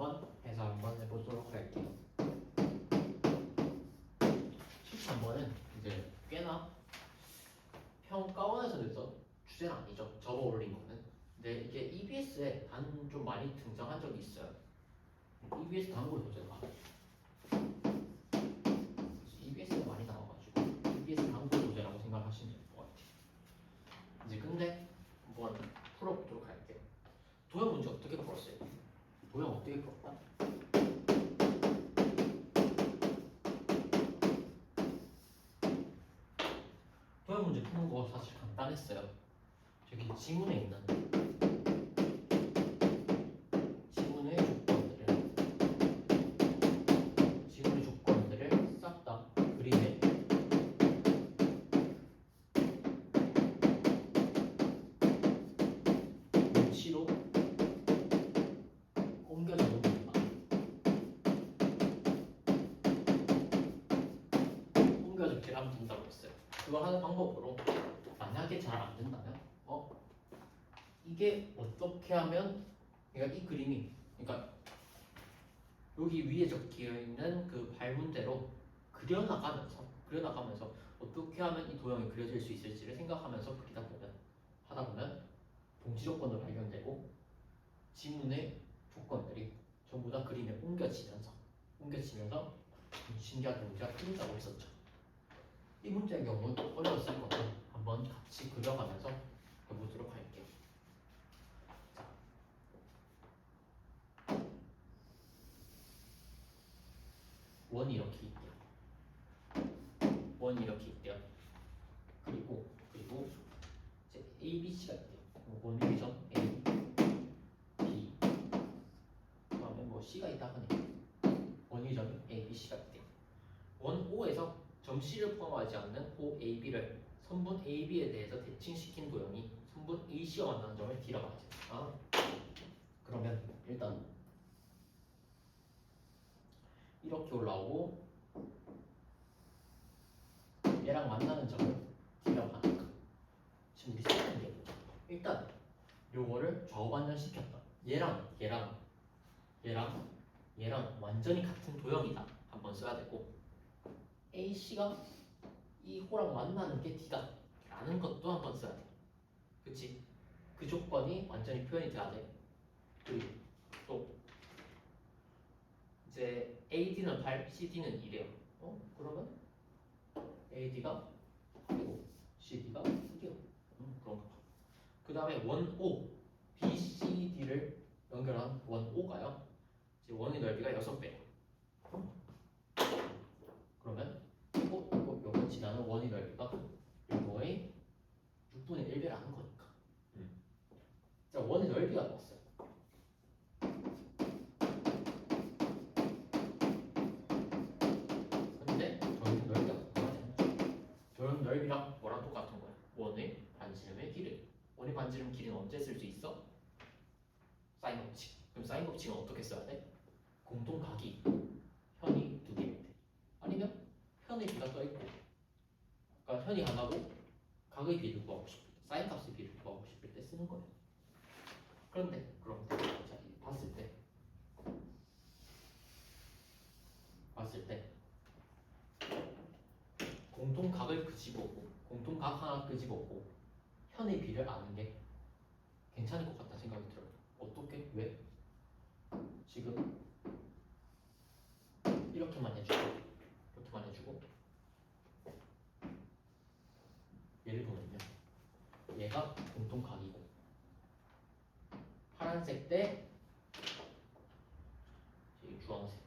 한번 해서 한번 해보도록 할게요. 13번은 이제 꽤나 평가원에서 냈던 주제는 아니죠. 적어 올린 거는. 근데 이게 EBS에 단 좀 많이 등장한 적이 있어요. EBS 단골 소재가. EBS에 많이 나와가지고 EBS 단골 소재라고 생각하시면 될 것 같아요. 이제 근데 한번 풀어보도록 할게요. 도형 문제 어떻게 풀었어요? 도형 어떻게 풀었다? 도 형 문제 푸는 거 사실 간단했어요. 저기 지문에 있는 했어요. 그걸 하는 방법으로 만약에 잘 안 된다면 어 이게 어떻게 하면 그러니까 이 그림이 그러니까 여기 위에 적혀 있는 그 발문대로 그려나가면서 그려나가면서 어떻게 하면 이 도형이 그려질 수 있을지를 생각하면서 그리다 보면 하다 보면 동지 조건도 발견되고 지문의 조건들이 전부 다 그림에 옮겨지면서 옮겨지면서 신기하게 문제가 풀린다고 했었죠. 이 문제의 경우는 또 어려웠을 거고 한번 같이 그려가면서 해보도록 할게요. 자. 원이 이렇게 있대요. 원이 이렇게 있대요. 그리고 그리고 이제 A, B, C가 있대요. 원의 점 A, B. 그다음에 뭐 C가 있다 하네. 원의 점이 A, B, C가 있대요. 원 O에서 점 C를 포함하지 않는 O, A, B를 선분 A, B에 대해서 대칭시킨 도형이 선분 A, C와 만나는 점을 D라고 하죠. 아, 그러면 일단 이렇게 올라오고 얘랑 만나는 점을 D라고 하니까 지금 우리 생각한 게? 일단 요거를 좌우 반전 시켰다. 얘랑 얘랑 얘랑 얘랑 완전히 같은 도형이다. 한번 써야 되고 A, C가 이 호랑 만나는 게 D다. 라는 것도 한번 써야 돼. 그치? 그 조건이 완전히 표현이 돼야 돼. 그리고 또 이제 AD는 8, CD는 2래요. 어? 그러면 AD가 8이고 CD가 2래요. 음, 그런가 봐. 그 다음에 원 O, BCD를 연결한 원 O가요. 이제 원의 넓이가 6배예요. 지나는 원의 넓이가 요거의 6분의 1배라는 거니까. 음. 자, 원의 넓이가 나왔어요. 근데 저희 넓이가 않죠? 저런 넓이랑 뭐랑 똑같은 거야? 원의 반지름의 길이. 원의 반지름 길이는 언제 쓸 수 있어? 사인 법칙. 그럼 사인 법칙은 어떻게 써야 돼? 공통각이 현이 두 개일 때. 아니면 현의 비가 떠 있고, 현이 하나고 각의 비를 구하고 싶을 때, 사인 값의 비를 구하고 싶을 때 쓰는 거예요. 그런데 그런데 자, 이 봤을 때 봤을 때 공통각을 끄집어고 공통각 하나 끄집어고 현의 비를 아는 게 괜찮을 것 같다 생각이 들어요. 어떻게? 왜? 지금 이렇게만 해주고 이렇게만 해주고 예를 보면요 얘가 공통각이고 파란색 대이 주황색.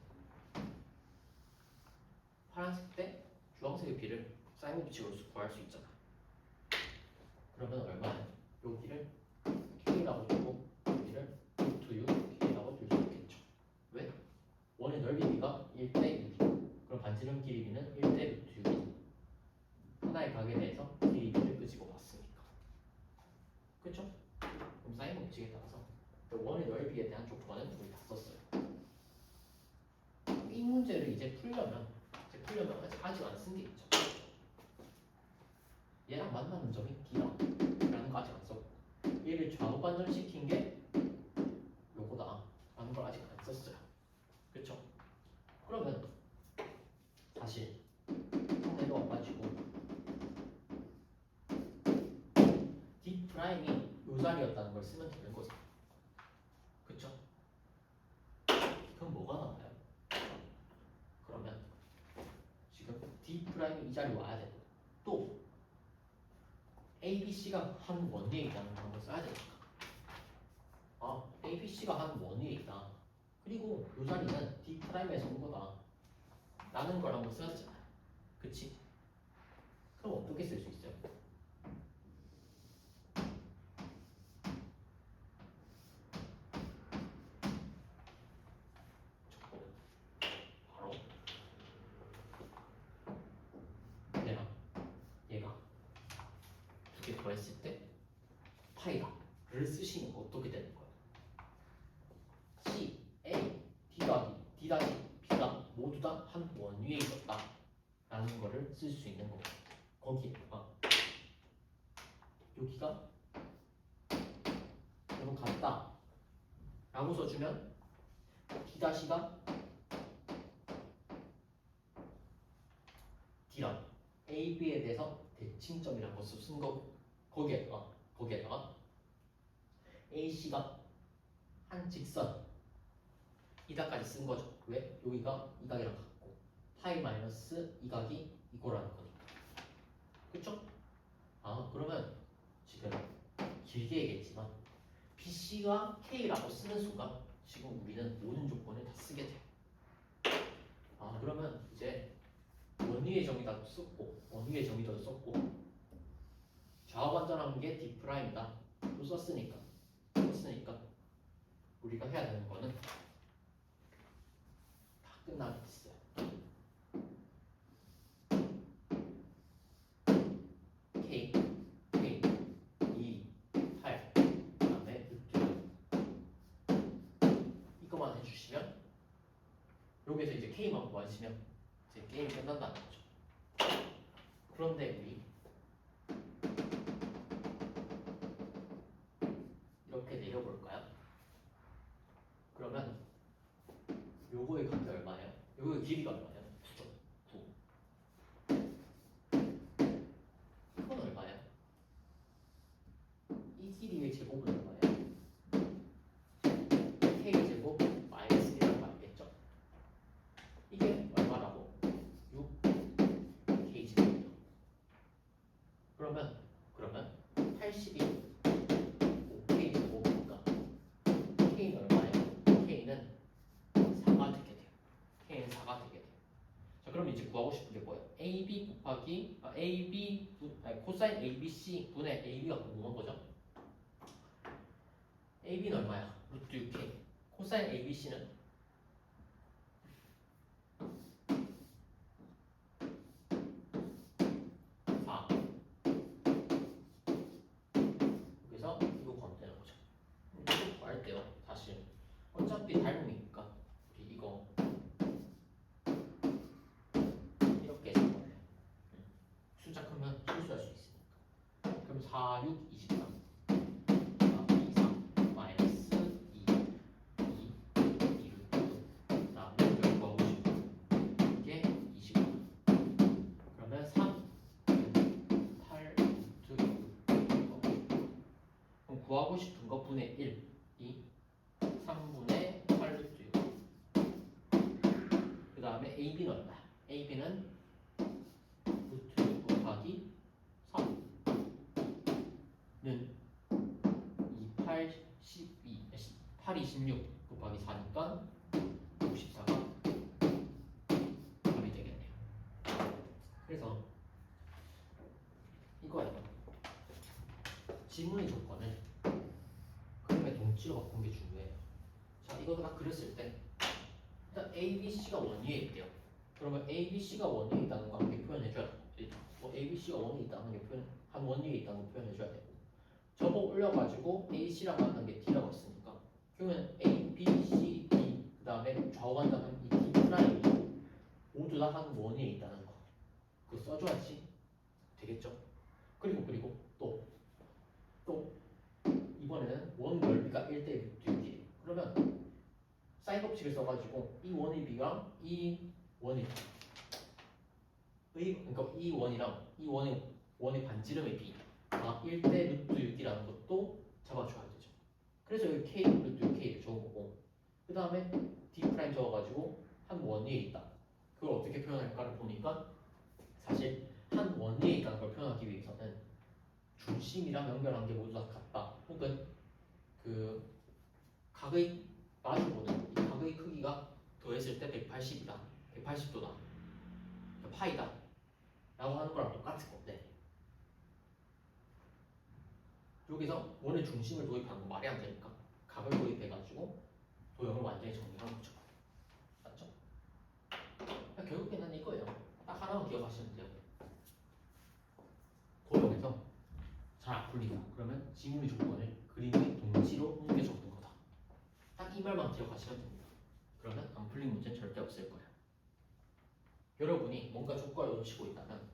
파란색 대 주황색의 비를 사인 법칙으로 구할 수 있잖아. 그러면 얼마야? 여기를 K라고 주고 여기를 루트 6 K라고 줄 수 있겠죠. 왜? 원의 넓이 비가 1대 6 그럼 반지름 길이비는 1 문제에 대한 조건은 우리 다 썼어요. 이 문제를 이제 풀려면 이제 풀려면 아직, 아직 안 쓴 게 있죠. 얘랑 만나는 점이 D다라는 거 아직 안 썼고 얘를 좌우 반전시킨 게 요거다 라는 걸 아직 안 썼어요. 그쵸? 그러면 다시 상대도 와가지고 D 프라임이 요 자리였다는 걸 쓰면 되는 프라임이 이 자리 와야 되고 또 A, B, C가 한 원위에 있다는 걸 한번 써야 되니까 아, A, B, C가 한 원위에 있다. 그리고 요 자리는 D 프라임에서 온 거다. 라는 걸 한번 써야 되잖아요. 그치? 그럼 어떻게 쓸 수 있어요? 저거 바로 얘랑 얘가 두 개 더했을 때 파이다를 쓰시면 어떻게 되는 거예요? C, A, D 더하기 D 다시 B가 모두 다 한 원위에 있었다 라는 거를 쓸 수 있는 거고 거기에다가? 여기가 여러분 같다 라고 써주면 D 다시가 D랑 A, B에 대해서 대칭점이라는 것을 쓴 거고 거기에다가 거기에다가 A, C가 한 직선 이다까지 쓴 거죠. 왜? 여기가 이 각이랑 같고 파이 마이너스 이 각이 이거라는 거니까. 그쵸? 아 그러면 지금 길게 얘기했지만 BC가 K라고 쓰는 순간 지금 우리는 모든 조건을 다 쓰게 돼. 아 그러면 이제 원위의 정의다도 썼고 원위의 정의도 썼고 좌완전한 게 D 프라임이다. 또 썼으니까 썼으니까 우리가 해야 되는 거는 다 끝나게 됐어요. K, K, 2, 8, 그다음에 루트 이거만 해주시면 여기서 이제 K만 구하시면 이제 게임 끝난다는 거죠. 그런데 우리 이렇게 내려볼까요? 그러면 요거의 값이 얼마예요? 요거의 길이가 얼마예요? 9죠. 9. 이건 얼마예요? 이 길이의 제곱은 얼마예요? k 제곱 마이너스 1이라고 알겠죠? 이게 얼마라고? 6 k 제곱이요. 그러면 그러면 82 5k 제곱이니까 k는 얼마예요? k는 4가 되게 돼요. k는 4가 되게 돼요. 자, 그럼 이제 구하고 싶은 게 뭐예요? AB 곱하기 아, AB 분, 아니, 코사인 ABC 분의 AB가 궁금한 거죠? AB는 얼마야? 루트 6K. 코사인 ABC는 사. 그래서 이거 구하면 되는 거죠. 이거 구할 때요. 사실 어차피 닮음이니까 우리 이거 이렇게 해서 구해요. 음. 숫자 크면 실수할 수 있으니까. 그럼 4, 6, 23. 4, 2, 3 마이너스 2, 2, 2를 그다음에 이걸 구하고 싶어. 이게 25. 그러면 3, 8, 루트 6. 그럼 구하고 싶은 거 분의 1, 2, 3분의 8 루트 6. 그 다음에 AB는 얼마야? AB는 루트 6 곱하기 3는 2, 8, 12, 8, 26 곱하기 4니까 64가 답이 되겠네요. 그래서 이거예요. 지문의 조건을 그림의 동치로 바꾼 게 중요해요. 자, 이거 딱 그렸을 때 일단 A, B, C가 원위에 있대요. 그러면 A, B, C가 원위에 있다는 거 함께 표현해줘야 돼. 뭐 A, B, C가 원위에 있다는 게 표현, 한 원위에 있다는 거 표현해줘야 되고 저거 올려가지고 A, C라고 하는 게 D라고 했으니까 그러면 A, B, C, D 그 다음에 좌우 간다는 이 D 프라임이 모두 다 한 원위에 있다는 거 그거 써줘야지 되겠죠? 그리고 그리고 또 또 이번에는 원 넓이가 1대 6이에요. 그러면 사인 법칙을 써가지고 이 원의 비가 이 원의 의 그러니까 이 원이랑 이 원의 원의 반지름의 비가 1대 루트 6이라는 것도 잡아줘야 되죠. 그래서 여기 K 또 K를 적은 거고 그 다음에 D 프라임 적어가지고 한 원위에 있다. 그걸 어떻게 표현할까를 보니까 사실 한 원위에 있다는 걸 표현하기 위해서는 중심이랑 연결한 게 모두 다 같다. 혹은 그 각의 마주보는 이 각의 크기가 더했을 때 180이다. 180도다. 파이다. 라고 하는 거랑 똑같은 건데 여기서 원의 중심을 도입하는 거 말이 안 되니까 각을 도입해가지고 도형을 완전히 정리하는 거죠. 맞죠? 그냥 결국에는 이거예요. 딱 하나만 기억하시면 돼요. 도형에서 잘 안 풀린다. 그러면 지문의 조건을 그림의 동지로 옮겨 적는 거다. 딱 이 말만 기억하시면 됩니다. 그러면 안 풀린 문제는 절대 없을 거예요. 여러분이 뭔가 조건을 놓치고 있다면